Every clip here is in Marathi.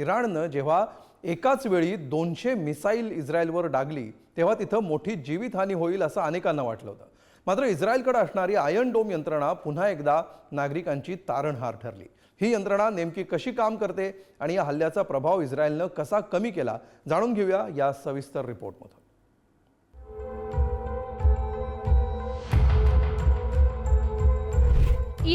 इराणनं जेव्हा एकाच वेळी दोनशे मिसाईल इस्रायलवर डागली तेव्हा तिथं मोठी जीवितहानी होईल असं अनेकांना वाटलं होतं. मात्र इस्रायलकडे असणारी आयर्न डोम यंत्रणा पुन्हा एकदा नागरिकांची तारणहार ठरली. ही यंत्रणा नेमकी कशी काम करते आणि या हल्ल्याचा प्रभाव इस्रायलनं कसा कमी केला जाणून घेऊया या सविस्तर रिपोर्टमधून.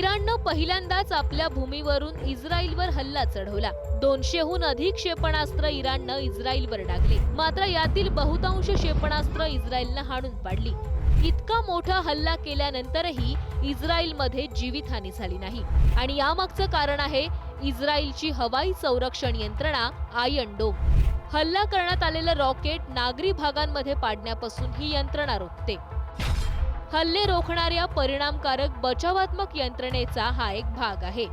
इराणनं पहिल्यांदाच आपल्या भूमीवरून इस्रायलवर हल्ला चढवला. दोनशेहून अधिक क्षेपणास्त्र इराणनं इस्रायलवर डागली. मात्र यातील बहुतांश क्षेपणास्त्र इस्रायलनं हाणून पाडली. इतका मोठा हल्ला केल्यानंतरही इस्रायलमध्ये जीवितहानी झाली नाही. आणि यामागचं कारण आहे इस्रायलची हवाई संरक्षण यंत्रणा आयन डोम. हल्ला करण्यात आलेलं रॉकेट नागरी भागांमध्ये पाडण्यापासून ही यंत्रणा रोखते. हल्ले रोखणाऱ्या परिणामकारक बचावात्मक यंत्रणेचा हा एक भाग आहे.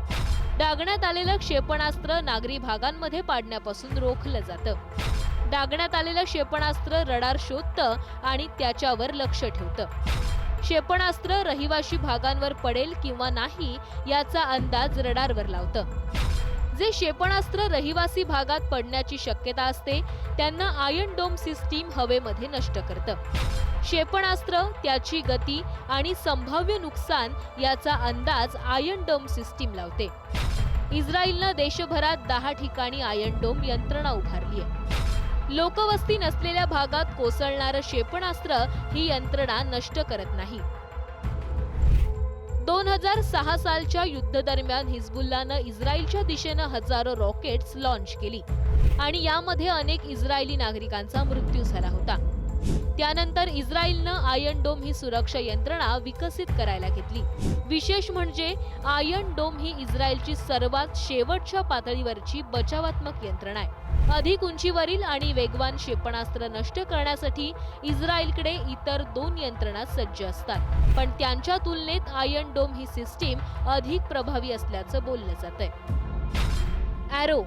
डागण्यात आलेलं क्षेपणास्त्र नागरी भागांमध्ये पाडण्यापासून रोखलं जातं. डागण्यात आलेलं क्षेपणास्त्र रडार शोधतं आणि त्याच्यावर लक्ष ठेवतं. क्षेपणास्त्र रहिवाशी भागांवर पडेल किंवा नाही याचा अंदाज रडारवर लावतं. जे क्षेपणास्त्र रहिवासी भागात पडण्याची शक्यता असते त्यांना आयन डोम सिस्टीम हवेमध्ये नष्ट करतं. क्षेपणास्त्र त्याची गती आणि संभाव्य नुकसान याचा अंदाज आयन डोम सिस्टीम लावते. इस्रायलनं देशभरात दहा ठिकाणी आयन डोम यंत्रणा उभारली आहे लोकवस्ती नसलेल्या भागात कोसळणारं क्षेपणास्त्र ही यंत्रणा नष्ट करत नाही. दोन हजार सहा सालच्या युद्धदरम्यान हिजबुल्लानं इस्रायलच्या दिशेनं हजारो रॉकेट्स लॉन्च केली. आणि यामध्ये अनेक इस्रायली नागरिकांचा मृत्यू झाला होता. त्यानंतर इस्रायलनं आयन डोम ही सुरक्षा यंत्रणा विकसित करायला घेतली. विशेष म्हणजे आयन डोम ही इस्रायलची सर्वात शेवटच्या पातळीवरची बचावात्मक यंत्रणा आहे. अधिक उंचीवरील आणि वेगवान क्षेपणास्त्र नष्ट करण्यासाठी इस्रायलकडे इतर दोन यंत्रणा सज्ज असतात. पण त्यांच्या तुलनेत आयन डोम ही सिस्टीम अधिक प्रभावी असल्याचं बोललं जात ॲरो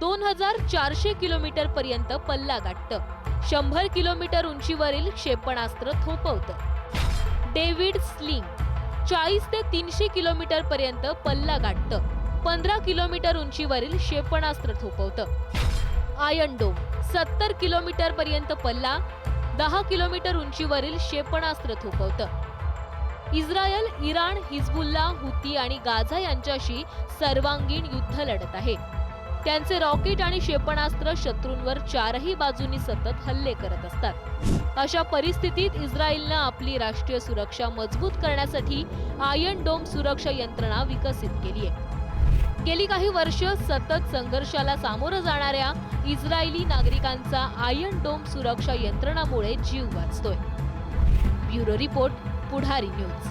दोन हजार चारशे किलोमीटर पर्यंत पल्ला गाठतं. शंभर किलोमीटर उंचीवरील क्षेपणास्त्र थोपवतं. डेव्हिड स्लिंग चाळीस ते तीनशे किलोमीटर पर्यंत पल्ला गाठतं. पंधरा किलोमीटर उंचीवरील क्षेपणास्त्र थोपवतं. आयन डोम सत्तर किलोमीटर पर्यंत पल्ला दहा किलोमीटर उंचीवरील क्षेपणास्त्र थोपवतं. इस्रायल इराण हिजबुल्ला हुती आणि गाझा यांच्याशी सर्वांगीण युद्ध लढत आहे. त्यांचे रॉकेट आणि क्षेपणास्त्र शत्रूंवर चारही बाजूनी सतत हल्ले करत असतात. अशा परिस्थितीत इस्रायलनं आपली राष्ट्रीय सुरक्षा मजबूत करण्यासाठी आयन डोम सुरक्षा यंत्रणा विकसित केली आहे. गेली काही वर्ष सतत संघर्षाला सामोरं जाणाऱ्या इस्रायली नागरिकांचा आयन डोम सुरक्षा यंत्रणामुळे जीव वाचतोय. Bureau report Pudhari news.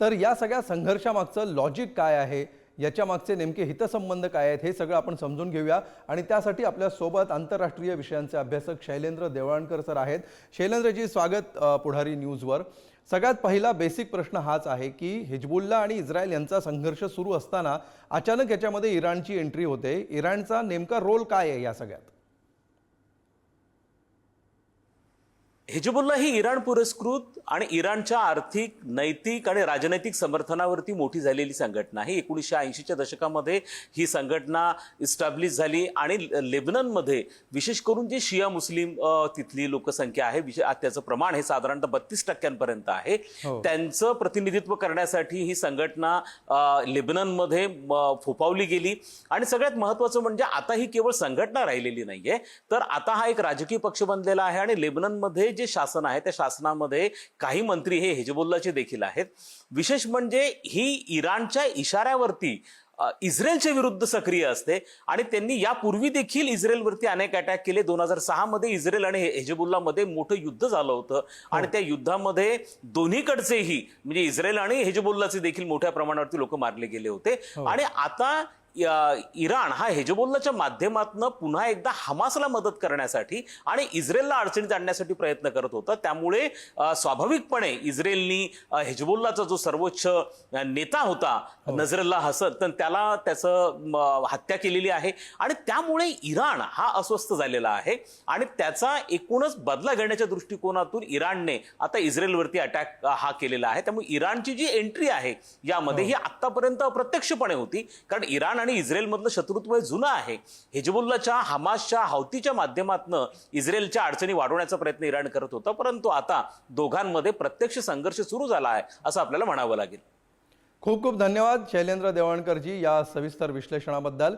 तर या सगळ्या संघर्षामागचं लॉजिक काय आहे? याच्या मागचे नेमके हितसंबंध काय आहेत हे सगळं आपण समजून घेऊया. आणि त्यासाठी आपल्यासोबत आंतरराष्ट्रीय विषयांचे अभ्यासक शैलेंद्र देवळणकर सर आहेत. शैलेंद्रजी स्वागत पुढारी न्यूजवर. सगळ्यात पहिला बेसिक प्रश्न हाच आहे की हिजबुल्ला आणि इस्रायल यांचा संघर्ष सुरू असताना अचानक याच्यामध्ये इराणची एंट्री होते. इराणचा नेमका रोल काय आहे या सगळ्यात? हिजबुल्ला ही इराण पुरस्कृत आणि इराणच्या आर्थिक नैतिक आणि राजनैतिक समर्थनावरती मोठी झालेली संघटना आहे. एकोणीसशे ऐंशीच्या दशकामध्ये ही संघटना इस्टॅब्लिश झाली आणि लेबननमध्ये विशेष करून जे शिया मुस्लिम तिथली लोकसंख्या आहे त्याचं प्रमाण हे साधारणतः बत्तीस टक्क्यांपर्यंत आहे. हो. त्यांचं प्रतिनिधित्व करण्यासाठी ही संघटना लेबननमध्ये फोफावली गेली. आणि सगळ्यात महत्वाचं म्हणजे आता ही केवळ संघटना राहिलेली नाहीये तर आता हा एक राजकीय पक्ष बनलेला आहे आणि लेबननमध्ये जे शासन आहे त्या शासनामध्ये काही मंत्री हे हिजबुल्लाचे देखील आहेत. विशेष म्हणजे ही इराणच्या इशाऱ्यावरती अ, इस्रायलच्या विरुद्ध सक्रिय असते आणि त्यांनी यापूर्वी देखील इस्रायलवरती अनेक अटॅक केले. दोन हजार सहा मध्ये इस्रायल आणि हेजबुल्लामध्ये मोठं युद्ध झालं होतं आणि त्या युद्धामध्ये दोन्हीकडचेही म्हणजे इस्रायल आणि हेजबुल्लाचे देखील मोठ्या प्रमाणावरती लोक मारले गेले होते. आणि आता इराण हा हेजबोल्लाच्या माध्यमातून पुन्हा एकदा हमासला मदत करण्यासाठी आणि इस्रायलला अडचणीत आणण्यासाठी प्रयत्न करत होता. त्यामुळे स्वाभाविकपणे इस्रायलनी अ, हेजबोल्लाचा जो सर्वोच्च नेता होता नजरल्ला हसन तर त्याला त्याचं हत्या केलेली आहे. आणि त्यामुळे इराण हा अस्वस्थ झालेला आहे. आणि त्याचा एकूणच बदला घेण्याच्या दृष्टिकोनातून इराणने आता इस्रायलवरती अटॅक हा केलेला आहे. त्यामुळे इराणची जी एंट्री आहे यामध्ये ही. आतापर्यंत अप्रत्यक्षपणे होती. कारण इराण आणि इस्रायलमधलं शत्रुत्व हे जुनं आहे. हिजबुल्लाच्या हमासच्या हावतीच्या माध्यमातनं इस्रायलच्या अडचणी वाढवण्याचा प्रयत्न इराण करत होता. परंतु आता दोघांमध्ये प्रत्यक्ष संघर्ष सुरू झाला आहे असं आपल्याला म्हणावं लागेल. खूप खूप धन्यवाद शैलेंद्र देवाणकरजी या सविस्तर विश्लेषणाबद्दल.